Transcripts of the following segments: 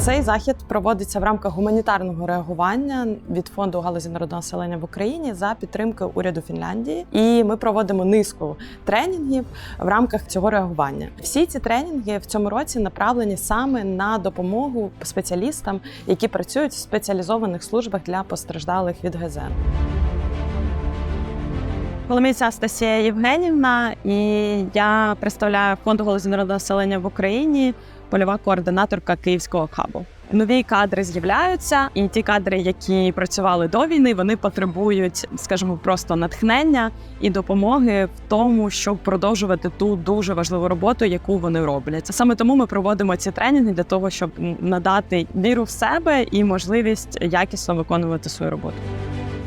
Цей захід проводиться в рамках гуманітарного реагування від фонду галузі народного населення в Україні за підтримки уряду Фінляндії. І ми проводимо низку тренінгів в рамках цього реагування. Всі ці тренінги в цьому році направлені саме на допомогу спеціалістам, які працюють в спеціалізованих службах для постраждалих від ГЗ. Коломійця Анастасія Євгенівна, і я представляю фонд галузі народного населення в Україні, польова координаторка Київського хабу. Нові кадри з'являються, і ті кадри, які працювали до війни, вони потребують, скажімо, просто натхнення і допомоги в тому, щоб продовжувати ту дуже важливу роботу, яку вони роблять. Саме тому ми проводимо ці тренінги для того, щоб надати віру в себе і можливість якісно виконувати свою роботу.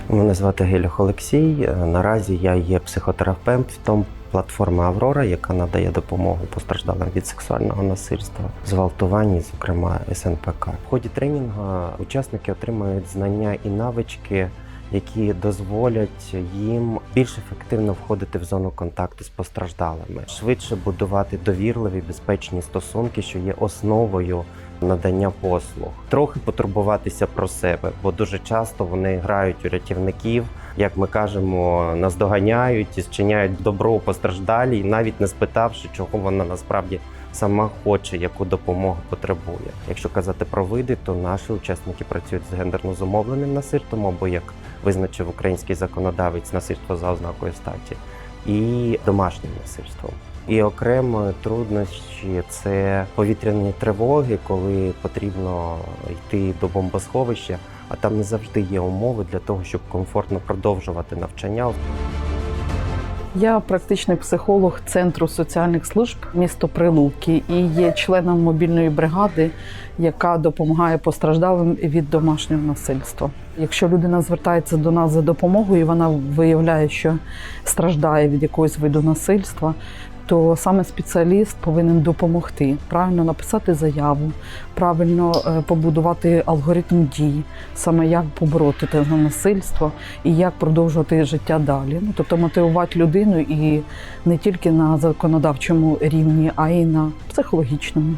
Мене звати Гелюх Олексій. Е, Наразі я є психотерапевтом платформи Аврора, яка надає допомогу постраждалим від сексуального насильства, зґвалтувань, зокрема СНПК. В ході тренінгу учасники отримують знання і навички. Які дозволять їм більш ефективно входити в зону контакту з постраждалими, швидше будувати довірливі безпечні стосунки, що є основою надання послуг, трохи потурбуватися про себе, бо дуже часто вони грають у рятівників, як ми кажемо, наздоганяють і зчиняють добро постраждалій, навіть не спитавши, чого вона насправді сама хоче, яку допомогу потребує. Якщо казати про види, то наші учасники працюють з гендерно зумовленим насильством, або як визначив український законодавець насильство за ознакою статі, і домашнім насильством. І окремо труднощі це повітряні тривоги, коли потрібно йти до бомбосховища, а там не завжди є умови для того, щоб комфортно продовжувати навчання. Я практичний психолог Центру соціальних служб місто Прилуки і є членом мобільної бригади, яка допомагає постраждалим від домашнього насильства. Якщо людина звертається до нас за допомогою, і вона виявляє, що страждає від якогось виду насильства, то саме спеціаліст повинен допомогти правильно написати заяву, правильно е, побудувати алгоритм дій, саме як побороти те насильство і як продовжувати життя далі. Ну тобто мотивувати людину і не тільки на законодавчому рівні, а й на психологічному.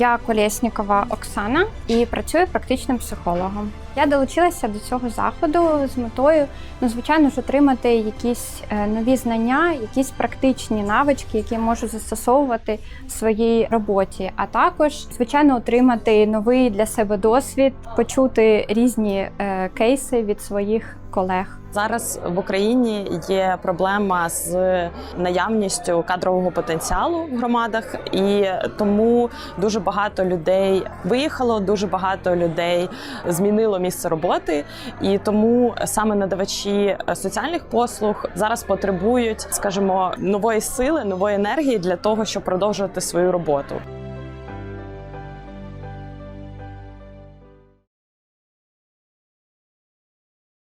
Я Колєснікова Оксана і працюю практичним психологом. Я долучилася до цього заходу з метою, ну звичайно ж, отримати якісь е, нові знання, якісь практичні навички, які я можу застосовувати в своїй роботі, а також, звичайно, отримати новий для себе досвід, почути різні е, кейси від своїх колег. Зараз в Україні є проблема з наявністю кадрового потенціалу в громадах, і тому дуже багато людей виїхало, дуже багато людей змінило місце роботи. І тому саме надавачі соціальних послуг зараз потребують, скажімо, нової сили, нової енергії для того, щоб продовжувати свою роботу.